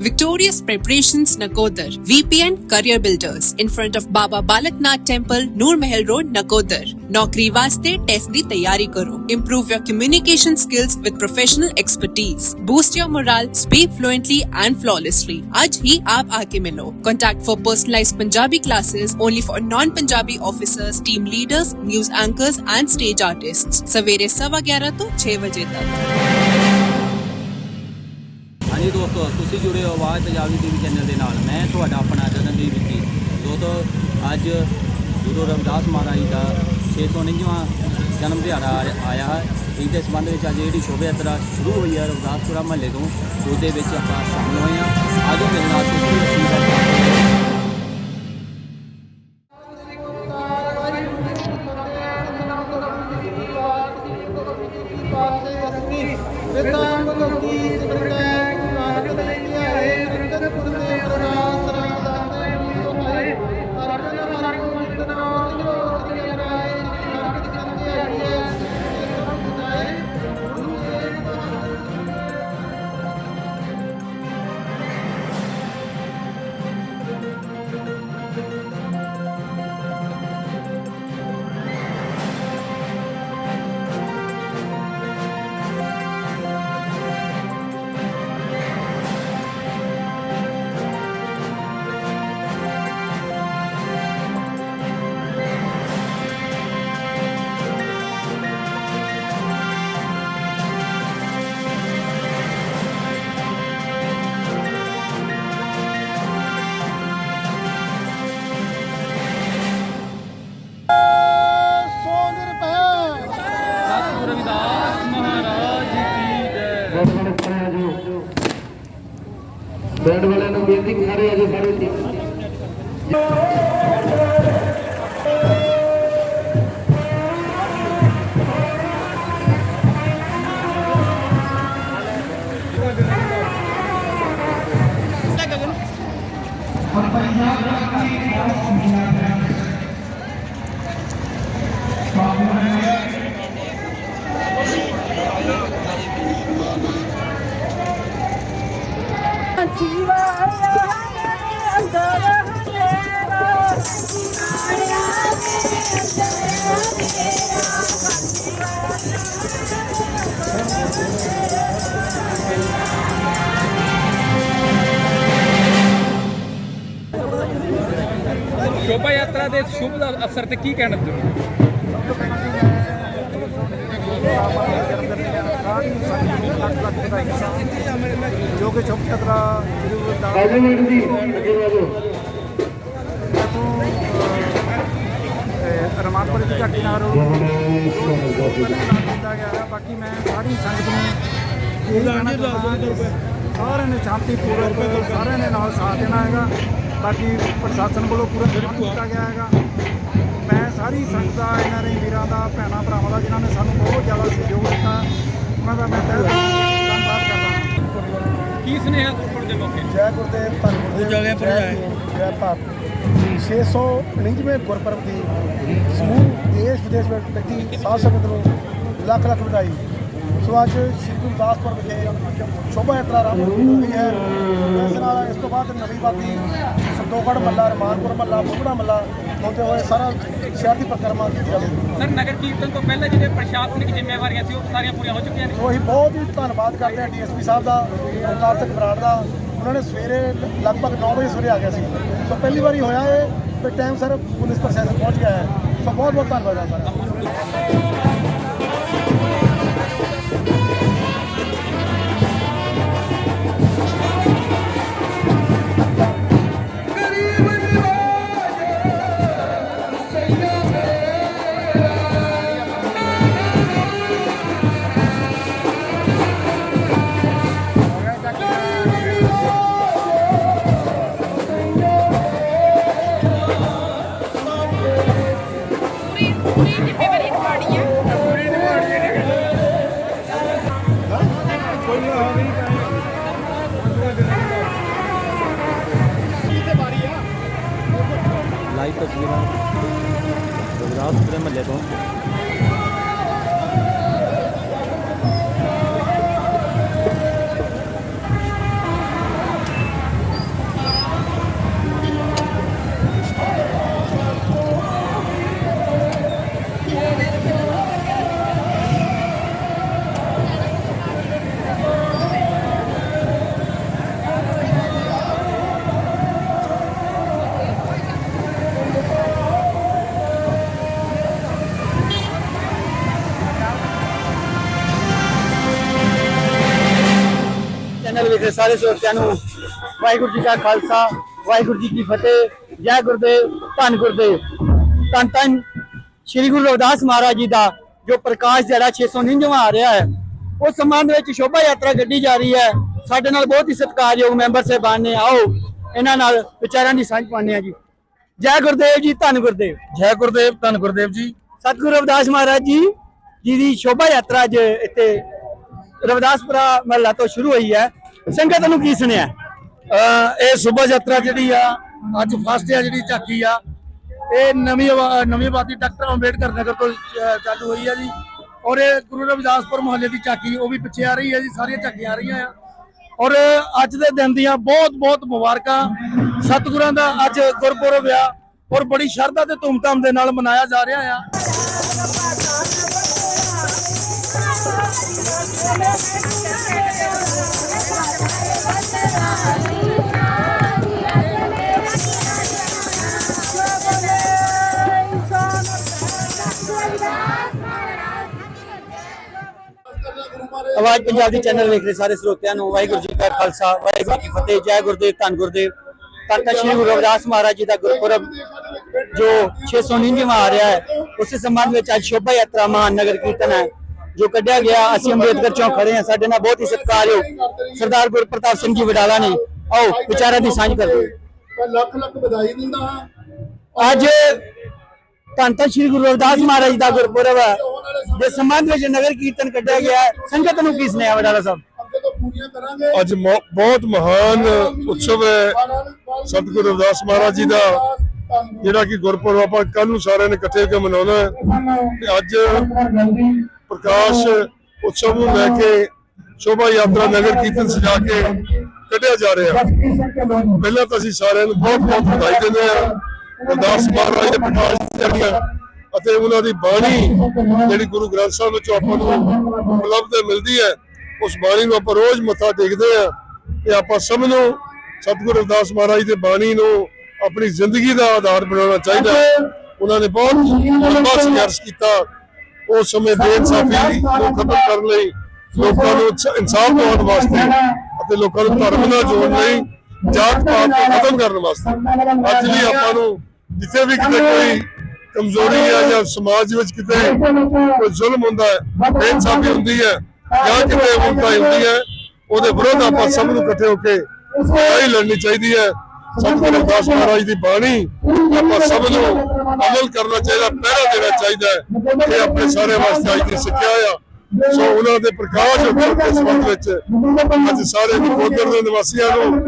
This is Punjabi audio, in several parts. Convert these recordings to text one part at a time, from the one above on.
Victorious preparations Nakodar, VPN Career Builders in front of Baba Balaknath Temple, Noor Mahal Road, Nakodar. ਨੌਕਰੀ ਵਾਸਤੇ ਟੈਸਟ ਦੀ ਤਿਆਰੀ ਕਰੋ improve your communication skills with professional expertise boost your morale speak fluently and flawlessly ਅੱਜ ਹੀ ਆਪ ਆ ਕੇ ਮਿਲੋ contact for personalised Punjabi classes only for non Punjabi officers team leaders news anchors and stage artists ਸਵੇਰੇ 7:11 ਤੋਂ 6 ਵਜੇ ਤੱਕ ਹਾਂਜੀ ਦੋਸਤੋ, ਤੁਸੀਂ ਜੁੜੇ ਹੋ ਆਵਾਜ਼ ਪੰਜਾਬੀ ਟੀਵੀ ਚੈਨਲ ਦੇ ਨਾਲ। ਮੈਂ ਤੁਹਾਡਾ ਆਪਣਾ ਜਨਨਦੀਪ ਵਿੱਕੀ। ਦੋਸਤੋ, ਅੱਜ ਗੁਰੂ ਰਵਿਦਾਸ ਮਹਾਰਾਜ ਜੀ ਦਾ 649ਵਾਂ ਜਨਮ ਦਿਹਾੜਾ ਆਇਆ ਹੈ। ਇਸ ਦੇ ਸੰਬੰਧ ਵਿੱਚ ਅੱਜ ਜਿਹੜੀ ਸ਼ੋਭਾ ਯਾਤਰਾ ਸ਼ੁਰੂ ਹੋਈ ਹੈ ਰਵਿਦਾਸਪੁਰਾ ਮਹੱਲੇ ਤੋਂ, ਉਹਦੇ ਵਿੱਚ ਆਪਾਂ ਸ਼ਾਮਲ ਹੋਏ ਹਾਂ। ਆਜੋ, ਮੇਰੇ ਨਾਲ ਤੁਸੀਂ ਦੇ ਦਾ ਅਵਸਰ ਤੇ ਕੀ ਕਹਿਣਾ ਚਾਹੁੰਦੇ ਜੋ ਕਿ। ਚੌਕ ਯਾਤਰਾ ਗੁਰੂ ਰਵਿਦਾਸ ਆਜੋ ਮੈਡਮ ਜੀ ਅੱਗੇ ਆਜੋ ਰਮਾਨਪੁਰ ਦੀ ਘਾਟੀ ਨਾਲ ਕੀਤਾ ਗਿਆ। ਹੈ ਬਾਕੀ ਮੈਂ ਸਾਰੀ ਸੰਗਤ ਨੂੰ ਇਹ ਕਹਿਣਾ ਚਾਹੁੰਦਾ ਕਿ ਸਾਰਿਆਂ ਨੇ ਸ਼ਾਂਤੀ ਪੂਰਵਕ ਸਾਰਿਆਂ ਨੇ ਨਾਲ ਸਾਥ ਦੇਣਾ ਹੈਗਾ। ਬਾਕੀ ਪ੍ਰਸ਼ਾਸਨ ਵੱਲੋਂ ਪੂਰਾ ਪ੍ਰਬੰਧ ਕੀਤਾ ਗਿਆ ਹੈਗਾ। ਮੈਂ ਸਾਰੀ ਸੰਗਤ ਦਾ ਇਹਨਾਂ ਦੇ ਵੀਰਾਂ ਦਾ ਭੈਣਾਂ ਭਰਾਵਾਂ ਦਾ ਜਿਨ੍ਹਾਂ ਨੇ ਸਾਨੂੰ ਬਹੁਤ ਜ਼ਿਆਦਾ ਸਹਿਯੋਗ ਦਿੱਤਾ ਉਹਨਾਂ ਦਾ ਮੈਂ ਤਹਿ ਧੰਨਵਾਦ ਕਰਦਾ ਕੀ ਸੁਨੇਹਾ ਗੁਰਪੁਰਬ ਦੇ ਮੌਕੇ? ਜੈ ਗੁਰਦੇਵ ਧੰਨ ਗੁਰਦੇਵ ਜੈ ਭਾਰਤ। 649ਵੇਂ ਗੁਰਪੁਰਬ ਦੀ ਸਮੂਹ ਦੇਸ਼ ਵਿਦੇਸ਼ ਵਿੱਚ ਸਾਧ ਸੰਗਤ ਨੂੰ ਲੱਖ ਲੱਖ ਵਧਾਈ। ਸੋ ਅੱਜ ਸ਼੍ਰੀ ਗੁਰੂ ਦਾਸਪੁਰ ਵਿਖੇ ਸ਼ੋਭਾ ਯਾਤਰਾ ਆਰੰਭ ਹੋ ਗਈ ਹੈ। ਇਸ ਨਾਲ ਇਸ ਤੋਂ ਬਾਅਦ ਨਵੀਂ ਬਾਤੀ ਸੰਦੋਗੜ ਮੱਲਾ ਰਮਾਨਪੁਰ ਮੱਲਾ ਬੁਗੜਾ ਮੱਲਾ ਹੁੰਦੇ ਹੋਏ ਸਾਰਾ ਸ਼ਹਿਰ ਦੀ ਪਰਿਕਰਮਾ ਕੀਤੀ ਜਾਵੇਗੀ ਸਰ ਨਗਰ ਕੀਰਤਨ ਤੋਂ ਪਹਿਲਾਂ ਜਿਹੜੇ ਪ੍ਰਸ਼ਾਸਨਿਕ ਜ਼ਿੰਮੇਵਾਰੀਆਂ ਸੀ ਉਹ ਸਾਰੀਆਂ ਪੂਰੀਆਂ ਹੋ ਚੁੱਕੀਆਂ ਨੇ? ਸੋ ਅਸੀਂ ਬਹੁਤ ਹੀ ਧੰਨਵਾਦ ਕਰਦੇ ਹਾਂ ਡੀਐਸਪੀ ਸਾਹਿਬ ਦਾ ਓਮਕਾਰ ਸਿੰਘ ਬਰਾੜ ਦਾ। ਉਹਨਾਂ ਨੇ ਸਵੇਰੇ ਲਗਭਗ 9 ਵਜੇ ਸਵੇਰੇ ਆ ਗਿਆ ਸੀ। ਸੋ ਪਹਿਲੀ ਵਾਰੀ ਹੋਇਆ ਹੈ ਕਿ ਟਾਈਮ ਸਰ ਪੁਲਿਸ ਪ੍ਰਸ਼ਾਸਨ ਪਹੁੰਚ ਗਿਆ ਹੈ। ਸੋ ਬਹੁਤ ਬਹੁਤ ਧੰਨਵਾਦ ਹੈ ਸਾਰਾ ਲਾਈਵ ਤਸਵੀਰਾਂ। ਰਵਿਦਾਸਪੁਰੇ ਮਹੱਲੇ ਤੋਂ। ਰਹੇ ਸਾਰੇ ਸਰੋਤਿਆਂ ਨੂੰ ਵਾਹਿਗੁਰੂ ਜੀ ਕਾ ਖਾਲਸਾ ਵਾਹਿਗੁਰੂ ਜੀ ਕੀ ਫਤਿਹ ਜੈ ਗੁਰਦੇਵ ਧੰਨ ਗੁਰਦੇਵ। ਧੰਨ ਧੰਨ ਸ੍ਰੀ ਗੁਰੂ ਰਵਿਦਾਸ ਮਹਾਰਾਜ ਜੀ ਦਾ ਜੋ ਪ੍ਰਕਾਸ਼ ਦਿਹਾੜਾ 699ਵਾਂ ਆ ਰਿਹਾ ਹੈ ਉਸ ਸੰਬੰਧ ਵਿੱਚ ਸ਼ੋਭਾ ਯਾਤਰਾ ਕੱਢੀ ਜਾ ਰਹੀ ਹੈ। ਸਾਡੇ ਨਾਲ ਬਹੁਤ ਹੀ ਸਤਿਕਾਰਯੋਗ ਮੈਂਬਰ ਸਾਹਿਬਾਨ ਨੇ ਆਓ ਇਹਨਾਂ ਨਾਲ ਵਿਚਾਰਾਂ ਦੀ ਸਾਂਝ ਪਾਉਂਦੇ ਹਾਂ ਜੀ। ਜੈ ਗੁਰਦੇਵ ਜੀ ਧੰਨ ਗੁਰਦੇਵ। ਜੈ ਗੁਰਦੇਵ ਧੰਨ ਗੁਰਦੇਵ ਜੀ। ਸਤਿਗੁਰੂ ਰਵਿਦਾਸ ਮਹਾਰਾਜ ਜੀ ਜੀ ਦੀ ਸ਼ੋਭਾ ਯਾਤਰਾ ਅੱਜ ਇੱਥੇ ਰਵਿਦਾਸਪੁਰਾ ਮਹੱਲਾ ਤੋਂ ਸ਼ੁਰੂ ਹੋਈ ਹੈ। ਸੰਗਤ ਨੂੰ ਕੀ ਸੁਣਿਆ? ਅਹ ਇਹ ਸੁਭਾ ਯਾਤਰਾ ਜਿਹੜੀ ਆ, ਅੱਜ ਫਸਟ ਆ ਜਿਹੜੀ ਝਾਕੀ ਆ, ਇਹ ਨਵੀਂ ਨਵੀਂ ਆਬਾਦੀ ਡਾਕਟਰ ਅੰਬੇਡਕਰ ਨਗਰ ਤੋਂ ਚਾਲੂ ਹੋਈ ਆ ਜੀ। ਔਰ ਇਹ ਗੁਰੂ ਰਵਿਦਾਸਪੁਰ ਮੁਹੱਲੇ ਦੀ ਝਾਕੀ, ਉਹ ਵੀ ਪਿੱਛੇ ਆ ਰਹੀ ਹੈ ਜੀ, ਸਾਰੀਆਂ ਝਾਕੀਆਂ ਆ ਰਹੀਆਂ ਆ। ਔਰ ਅੱਜ ਦੇ ਦਿਨ ਦੀਆਂ ਬਹੁਤ ਬਹੁਤ ਮੁਬਾਰਕਾਂ। ਸਤਿਗੁਰਾਂ ਦਾ ਅੱਜ ਗੁਰਪੁਰਬ ਆ, ਔਰ ਬੜੀ ਸ਼ਰਧਾ ਤੇ ਧੂਮਧਾਮ ਦੇ ਨਾਲ ਮਨਾਇਆ ਜਾ ਰਿਹਾ ਆ। ਆਵਾਜ਼ ਪੰਜਾਬ ਦੀ ਚੈਨਲ ਵੇਖ ਰਹੇ ਸਾਰੇ ਸਰੋਤਿਆਂ ਨੂੰ। ਵਾਹਿਗੁਰੂ ਜੀ ਕਾ ਖਾਲਸਾ ਵਾਹਿਗੁਰੂ ਜੀ ਕੀ ਫਤਿਹ। ਜੈ ਗੁਰਦੇਵ ਧੰਨ ਗੁਰਦੇਵ। ਧੰਨ ਸ਼੍ਰੀ ਗੁਰੂ ਰਵਿਦਾਸ ਮਹਾਰਾਜ ਜੀ ਦਾ ਗੁਰਪੁਰਬ ਜੋ 699ਵਾਂ ਆ ਰਿਹਾ ਹੈ ਉਸੇ ਸੰਬੰਧ ਵਿੱਚ ਅੱਜ ਸ਼ੋਭਾ ਯਾਤਰਾ ਨਗਰ ਕੀਰਤਨ ਹੈ ਜੋ ਕੱਢਿਆ ਗਿਆ। ਅਸੀਂ ਅੰਬੇਦਕਰ ਚੌਂਕ ਖੜੇ ਹਾਂ। ਸਾਡੇ ਨਾਲ ਬਹੁਤ ਹੀ ਸਤਿਕਾਰਯੋਗ ਸਰਦਾਰ ਗੁਰਪ੍ਰਤਾਪ ਸਿੰਘ ਜੀ ਵਡਾਲਾ ਨੇ। ਆਓ ਵਿਚਾਰਾਂ ਦੀ ਸਾਂਝ ਕਰਦੇ। ਮੈਂ ਲੱਖ ਲੱਖ ਵਧਾਈ ਦਿੰਦਾ ਹਾਂ। ਅੱਜ ਧੰਨ ਸ਼੍ਰੀ ਗੁਰੂ ਰਵਿਦਾਸ ਮਹਾਰਾਜ ਦਾ ਗੁਰਪੁਰਬ ਹੈ। ਦੇ ਸੰਬੰਧ ਵਿੱਚ ਨਗਰ ਕੀਰਤਨ ਕੱਢਿਆ ਗਿਆ ਹੈ। ਸੰਗਤ ਨੂੰ ਕੀ ਸੁਨੇਹਾ ਵਡਾਲਾ ਸਾਹਿਬ? ਅੱਜ ਬਹੁਤ ਮਹਾਨ ਉਤਸਵ ਹੈ। ਸਤਿਗੁਰੂ ਰਵਿਦਾਸ ਮਹਾਰਾਜ ਜੀ ਦਾ, ਜਿਹੜਾ ਕਿ ਗੁਰਪੁਰਬ ਆਪਾਂ ਕੱਲ ਨੂੰ ਸਾਰਿਆਂ ਨੇ ਇਕੱਠੇ ਹੋ ਕੇ ਮਨਾਉਣਾ ਹੈ। ਤੇ ਅੱਜ ਪ੍ਰਕਾਸ਼ ਉਤਸਵ ਨੂੰ ਲੈ ਕੇ ਸ਼ੋਭਾ ਯਾਤਰਾ ਨਗਰ ਕੀਰਤਨ ਸਜਾ ਕੇ ਕੱਢਿਆ ਜਾ ਰਿਹਾ। ਪਹਿਲਾਂ ਤਾਂ ਅਸੀਂ ਸਾਰਿਆਂ ਨੂੰ ਬਹੁਤ ਬਹੁਤ ਵਧਾਈ ਦਿੰਦੇ ਹਾਂ। ਰਵਿਦਾਸ ਮਹਾਰਾਜ ਦੇ ਪ੍ਰਕਾਸ਼ ਦਿਹਾੜੀਆਂ ਅਤੇ ਉਹਨਾਂ ਦੀ ਬਾਣੀ ਜਿਹੜੀ ਗੁਰੂ ਗ੍ਰੰਥ ਸਾਹਿਬ ਵਿੱਚੋਂ ਆਪਾਂ ਨੂੰ ਉਪਲਬਧ ਮਿਲਦੀ ਹੈ, ਉਸ ਬਾਣੀ ਨੂੰ ਆਪਾਂ ਰੋਜ਼ ਮੱਥਾ ਟੇਕਦੇ ਆ ਤੇ ਆਪਾਂ ਸਭ ਨੂੰ ਸਤਿਗੁਰੂ ਰਵਿਦਾਸ ਮਹਾਰਾਜ ਦੀ ਬਾਣੀ ਨੂੰ ਆਪਣੀ ਜ਼ਿੰਦਗੀ ਦਾ ਆਧਾਰ ਬਣਾਉਣਾ ਚਾਹੀਦਾ। ਹੈ ਉਹਨਾਂ ਨੇ ਬਹੁਤ ਲੰਬਾ ਸੰਘਰਸ਼ ਕੀਤਾ। ਉਸ ਸਮੇਂ ਬੇਇਨਸਾਫੀ ਨੂੰ ਖਤਮ ਕਰਨ ਲਈ ਲੋਕਾਂ ਨੂੰ ਇਨਸਾਫ ਦਿਵਾਉਣ ਵਾਸਤੇ ਅਤੇ ਲੋਕਾਂ ਨੂੰ ਧਰਮ ਨਾਲ ਜੋੜਨ ਲਈ ਜਾਤ ਪਾਤ ਨੂੰ ਖਤਮ ਕਰਨ ਵਾਸਤੇ। ਅੱਜ ਵੀ ਆਪਾਂ ਨੂੰ ਜਿੱਥੇ ਵੀ ਕਿਤੇ ਕੋਈ ਕਮਜ਼ੋਰੀ ਹੈ ਜਾਂ ਸਮਾਜ ਵਿੱਚ ਕਿਤੇ ਕੋਈ ਜ਼ੁਲਮ ਹੁੰਦਾ ਹੈ ਬੇਇਨਸਾਫੀ ਹੁੰਦੀ ਹੈ ਜਾਂ ਕਿਤੇ ਉਲਟਾਈ ਹੁੰਦੀ ਹੈ ਉਹਦੇ ਵਿਰੁੱਧ ਆਪਾਂ ਸਭ ਨੂੰ ਇਕੱਠੇ ਹੋ ਕੇ ਲੜਾਈ ਲੜਨੀ ਚਾਹੀਦੀ ਹੈ। ਸਤਿਗੁਰੂ ਰਵਿਦਾਸ ਮਹਾਰਾਜ ਦੀ ਬਾਣੀ ਆਪਾਂ ਸਭ ਨੂੰ ਅਮਲ ਕਰਨਾ ਚਾਹੀਦਾ ਪਹਿਰਾ ਦੇਣਾ ਚਾਹੀਦਾ ਹੈ ਇਹ ਆਪਣੇ ਸਾਰੇ ਵਾਸਤੇ ਅੱਜ ਦੀ ਸਿੱਖਿਆ ਆ। ਸੋ ਉਹਨਾਂ ਦੇ ਪ੍ਰਕਾਸ਼ ਉਤਸਵ ਸੰਬੰਧ ਵਿੱਚ ਅੱਜ ਸਾਰੇ ਨਕੋਦਰ ਦੇ ਨਿਵਾਸੀਆਂ ਨੂੰ,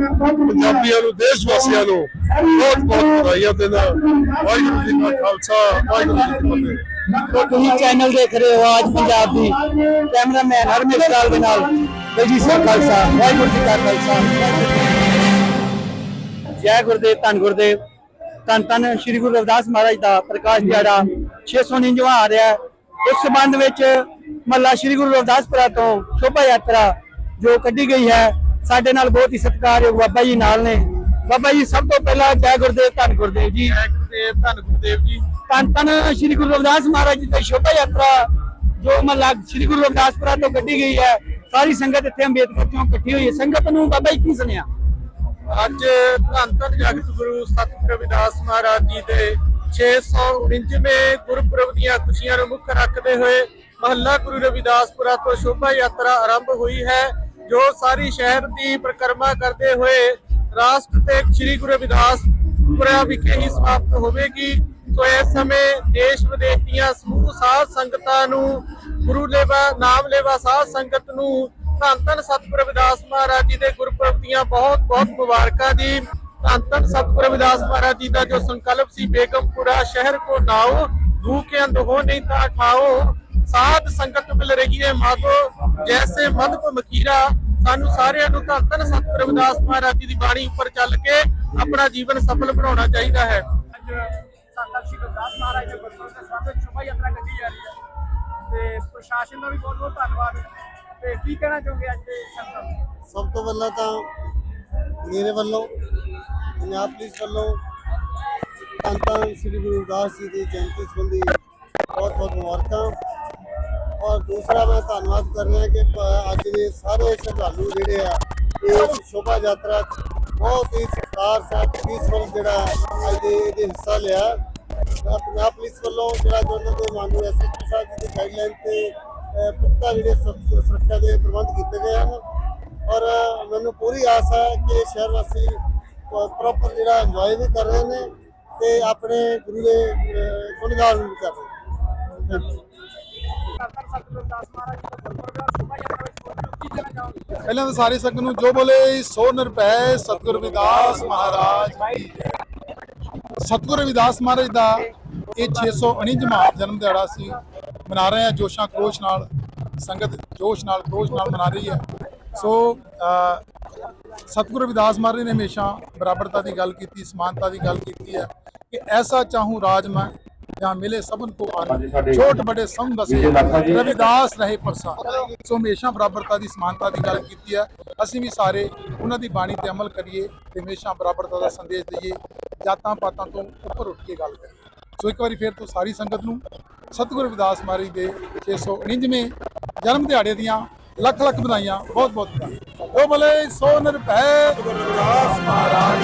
ਪੰਜਾਬੀਆਂ ਨੂੰ ਦੇਸ਼ ਵਾਸੀਆਂ ਨੂੰ ਬਹੁਤ ਬਹੁਤ ਵਧਾਈਆਂ ਦਿੰਦਾ ਵਾਹਿਗੁਰੂ ਜੀ ਕਾ ਖਾਲਸਾ, ਵਾਹਿਗੁਰੂ ਜੀ ਕੀ ਫਤਿਹ। ਤੁਸੀਂ ਚੈਨਲ ਦੇਖ ਰਹੇ ਹੋ ਆਜ ਪੰਜਾਬ ਦੀ ਕੈਮਰਾਮੈਨ ਹਰਮੇਸ਼ ਲਾਲ ਦੇ ਨਾਲ ਬੇਜੀ ਸਿੰਘ ਖਾਲਸਾ, ਵਾਹਿਗੁਰੂ ਜੀ ਕਾ ਖਾਲਸਾ। ਜੈ ਗੁਰਦੇਵ, ਧੰਨ ਗੁਰਦੇਵ। ਧੰਨ ਧੰਨ ਸ੍ਰੀ ਗੁਰੂ ਰਵਿਦਾਸ ਮਹਾਰਾਜ ਦਾ ਪ੍ਰਕਾਸ਼ ਦਿਹਾੜਾ 699ਵਾਂ ਆ ਰਿਹਾ ਹੈ। ਉਸ ਸੰਬੰਧ ਵਿੱਚ ਮਹੱਲਾ ਸ੍ਰੀ ਗੁਰੂ ਰਵਿਦਾਸਪੁਰਾ ਤੋਂ ਸ਼ੋਭਾ ਯਾਤਰਾ ਜੋ ਕੱਢੀ ਗਈ ਹੈ ਸਾਡੇ ਨਾਲ ਬਹੁਤ ਹੀ ਸਤਿਕਾਰਯੋਗ ਬਾਬਾ ਜੀ ਨਾਲ ਨੇ। ਬਾਬਾ ਜੀ ਸਭ ਤੋਂ ਪਹਿਲਾਂ ਜੈ ਗੁਰਦੇਵ ਧੰਨ ਗੁਰਦੇਵ ਜੀ। ਜੈ ਗੁਰਦੇਵ ਧੰਨ ਗੁਰਦੇਵ ਜੀ। ਧੰਨ ਧੰਨ ਸ੍ਰੀ ਗੁਰੂ ਰਵਿਦਾਸ ਮਹਾਰਾਜ ਜੀ ਦੀ ਸ਼ੋਭਾ ਯਾਤਰਾ ਜੋ ਮਹੱਲਾ ਸ੍ਰੀ ਗੁਰੂ ਰਵਿਦਾਸਪੁਰਾ ਤੋਂ ਕੱਢੀ ਗਈ ਹੈ। ਸਾਰੀ ਸੰਗਤ ਇੱਥੇ ਅੰਬੇਦਕਰ ਚੌਂਕ ਇਕੱਠੀ ਹੋਈ ਹੈ। ਸੰਗਤ ਨੂੰ ਬਾਬਾ ਜੀ ਕੀ ਸੁਣਿਆ ਅੱਜ ਧੰਨ ਧੰਨ ਜਗਤ ਗੁਰੂ ਸਤਿਗੁਰੂ ਰਵਿਦਾਸ ਮਹਾਰਾਜ ਜੀ ਦੇ 649ਵੇਂ ਗੁਰਪੁਰਬ ਦੀਆਂ ਖੁਸ਼ੀਆਂ ਨੂੰ ਮੁੱਖ ਰੱਖਦੇ ਹੋਏ ਮਹੱਲਾ ਗੁਰੂ ਰਵਿਦਾਸਪੁਰਾ ਤੋਂ ਸ਼ੋਭਾ ਯਾਤਰਾ ਆਰੰਭ ਹੋਈ ਹੈ, ਜੋ ਸਾਰੀ ਸ਼ਹਿਰ ਦੀ ਪ੍ਰਕਰਮਾ ਕਰਦੇ ਹੋਏ ਰਾਸ਼ਟਰ ਤੇ ਸ੍ਰੀ ਗੁਰੂ ਰਵਿਦਾਸਪੁਰਾ ਵਿਖੇ ਹੀ ਸਮਾਪਤ ਹੋਵੇਗੀ। ਸੋ ਇਸ ਸਮੇਂ ਦੇਸ਼ ਵਿਦੇਸ਼ ਦੀਆਂ ਸਮੂਹ ਸਾਧ ਸੰਗਤਾਂ ਨੂੰ, ਗੁਰੂ ਲੇਵਾ, ਨਾਮ ਲੇਵਾ ਸਾਧ ਸੰਗਤ ਨੂੰ ਧੰਨ ਧੰਨ ਸਤਿਗੁਰੂ ਰਵਿਦਾਸ ਮਹਾਰਾਜ ਜੀ ਦੇ ਗੁਰਪੁਰਬ ਦੀਆਂ ਬਹੁਤ ਬਹੁਤ ਮੁਬਾਰਕਾਂ ਦੀ, ਧੰਨ ਧੰਨ ਸਤਿਗੁਰੂ ਰਵਿਦਾਸ ਮਹਾਰਾਜ ਜੀ ਦਾ ਜੋ ਸੰਕਲਪ ਸੀ, ਬੇਗਮਪੁਰਾ ਸ਼ਹਿਰ ਕੋ ਨਾਓ ਭੂਖੇ ਅੰਧੋ ਨਹੀਂ ਤਾਂ ਖਾਓ ਸਾਧ ਸੰਗਤ ਮਿਲ ਰਹੀ ਹੈ ਮਾਗੋ ਜੈਸੇ ਮਨਪ ਮਕੀਰਾ ਸਾਨੂੰ ਸਾਰਿਆਂ ਨੂੰ ਧੰਨ ਧੰਨ ਸਤਿਗੁਰੂ ਰਵਿਦਾਸ ਮਹਾਰਾਜ ਜੀ ਦੀ ਬਾਣੀ ਉੱਪਰ ਚੱਲ ਕੇ ਆਪਣਾ ਜੀਵਨ ਸਫਲ ਬਣਾਉਣਾ ਚਾਹੀਦਾ ਹੈ। ਅੱਜ ਸੰਤ ਸ਼੍ਰੀ ਗੁਰਦਾਸ ਮਹਾਰਾਜ ਦੇ ਗੁਰਪੁਰਬ ਦੇ ਸੰਬੰਧ ਵਿੱਚ ਸ਼ੋਭਾ ਯਾਤਰਾ ਕੱਢੀ ਜਾ ਰਹੀ ਹੈ। ਤੇ ਪ੍ਰਸ਼ਾਸਨ ਦਾ ਵੀ ਬਹੁਤ ਬਹੁਤ ਧੰਨਵਾਦ। ਤੇ ਕੀ ਕਹਿਣਾ ਚਾਹੋਗੇ ਅੱਜ ਦੇ ਸੰਗਤ ਸਭ ਤੋਂ ਪਹਿਲਾਂ ਤਾਂ ਮੇਰੇ ਵੱਲੋਂ ਪੰਜਾਬ ਪੁਲਿਸ ਵੱਲੋਂ ਧੰਨ ਸ੍ਰੀ ਗੁਰੂ ਰਵਿਦਾਸ ਜੀ ਦੀ ਜਯੰਤੀ ਸੰਬੰਧੀ ਬਹੁਤ ਬਹੁਤ ਮੁਬਾਰਕਾਂ। ਔਰ ਦੂਸਰਾ ਮੈਂ ਧੰਨਵਾਦ ਕਰ ਰਿਹਾ ਕਿ ਅੱਜ ਦੇ ਸਾਰੇ ਸ਼ਰਧਾਲੂ ਜਿਹੜੇ ਆ ਇਸ ਸ਼ੋਭਾ ਯਾਤਰਾ 'ਚ ਬਹੁਤ ਹੀ ਸਤਿਕਾਰ ਸਾਹਿਬ ਪੀਸਫੁਲ ਜਿਹੜਾ ਅੱਜ ਦੇ ਇਹਦੇ ਹਿੱਸਾ ਲਿਆ। ਪੰਜਾਬ ਪੁਲਿਸ ਵੱਲੋਂ ਜਿਹੜਾ ਉਹਨਾਂ ਦੇ ਮਾਨੂ ਐਸਐਸਪੀ ਸਾਹਿਬ ਜੀ ਦੀ ਗਾਈਡਲਾਈਨ ਤੇ, ਅਹ, ਪੁਖਤਾ ਜਿਹੜੇ ਸੁਰੱਖਿਆ ਦੇ ਪ੍ਰਬੰਧ ਕੀਤੇ ਗਏ ਹਨ। ਔਰ ਮੈਨੂੰ ਪੂਰੀ ਆਸ ਹੈ ਕਿ ਸ਼ਹਿਰ ਵਾਸੀ ਪ੍ਰੋਪਰ ਜਿਹੜਾ ਇੰਜੋਏ ਵੀ ਕਰ ਰਹੇ ਨੇ ਤੇ ਆਪਣੇ ਗੁਰੂ ਦੇ, ਅਹ, ਗੁਣਗਾਨ ਵੀ ਕਰ ਰਹੇ ਨੇ। ਪਹਿਲਾਂ ਤਾਂ ਸਾਰੇ ਸੰਗਤ ਨੂੰ ਜੋ ਬੋਲੇ, ਸੋ ਨਿਰਭੈ ਸਤਿਗੁਰ ਵਿਦਾਸ ਮਹਾਰਾਜ ਸਤਿਗੁਰ ਰਵਿਦਾਸ ਮਹਾਰਾਜ ਦਾ ਇਹ 649ਵਾਂ ਜਨਮ ਦਿਹਾੜਾ ਸੀ ਮਨਾ ਰਹੇ ਹਾਂ, ਜੋਸ਼ਾਂ ਖਰੋਸ਼ ਨਾਲ, ਸੰਗਤ ਜੋਸ਼ ਨਾਲ, ਖਰੋਸ਼ ਨਾਲ ਮਨਾ ਰਹੀ ਹੈ। ਸੋ ਸਤਿਗੁਰ ਰਵਿਦਾਸ ਮਹਾਰਾਜ ਨੇ ਹਮੇਸ਼ਾ ਬਰਾਬਰਤਾ ਦੀ ਗੱਲ ਕੀਤੀ, ਸਮਾਨਤਾ ਦੀ ਗੱਲ ਕੀਤੀ ਹੈ ਕਿ ਐਸਾ ਚਾਹੂੰ ਰਾਜ ਮੈਂ ਜਾਂ ਮਿਲੇ ਸਭਨ ਕੋ ਆਨ ਛੋਟ ਬੜੇ ਸਮ ਦਸੇ। ਰਵਿਦਾਸ ਰਹੇ ਪ੍ਰਸਾਦ। ਸੋ ਹਮੇਸ਼ਾ ਬਰਾਬਰਤਾ ਦੀ ਸਮਾਨਤਾ ਦੀ ਗੱਲ ਕੀਤੀ ਹੈ। ਅਸੀਂ ਵੀ ਸਾਰੇ ਉਹਨਾਂ ਦੀ ਬਾਣੀ ਤੇ ਅਮਲ ਕਰੀਏ ਤੇ ਹਮੇਸ਼ਾ ਬਰਾਬਰਤਾ ਦਾ ਸੰਦੇਸ਼ ਦਈਏ। ਜਾਤਾਂ ਪਾਤਾਂ ਤੋਂ ਉੱਪਰ ਉੱਠ ਕੇ ਗੱਲ ਕਰੀਏ। ਸੋ ਇੱਕ ਵਾਰੀ ਫੇਰ ਤੋਂ ਸਾਰੀ ਸੰਗਤ ਨੂੰ ਸਤਿਗੁਰੂ ਰਵਿਦਾਸ ਮਹਾਰਾਜ ਦੇ 649ਵੇਂ ਜਨਮ ਦਿਹਾੜੇ ਦੀਆਂ ਲੱਖ ਲੱਖ ਵਧਾਈਆਂ। ਬਹੁਤ ਬਹੁਤ ਵਧਾਈਆਂ। ਉਹ ਬਲੇ ਸੋ ਨਿਰਭੈ ਸਤਿਗੁਰੂ ਰਵਿਦਾਸ ਮਹਾਰਾਜ।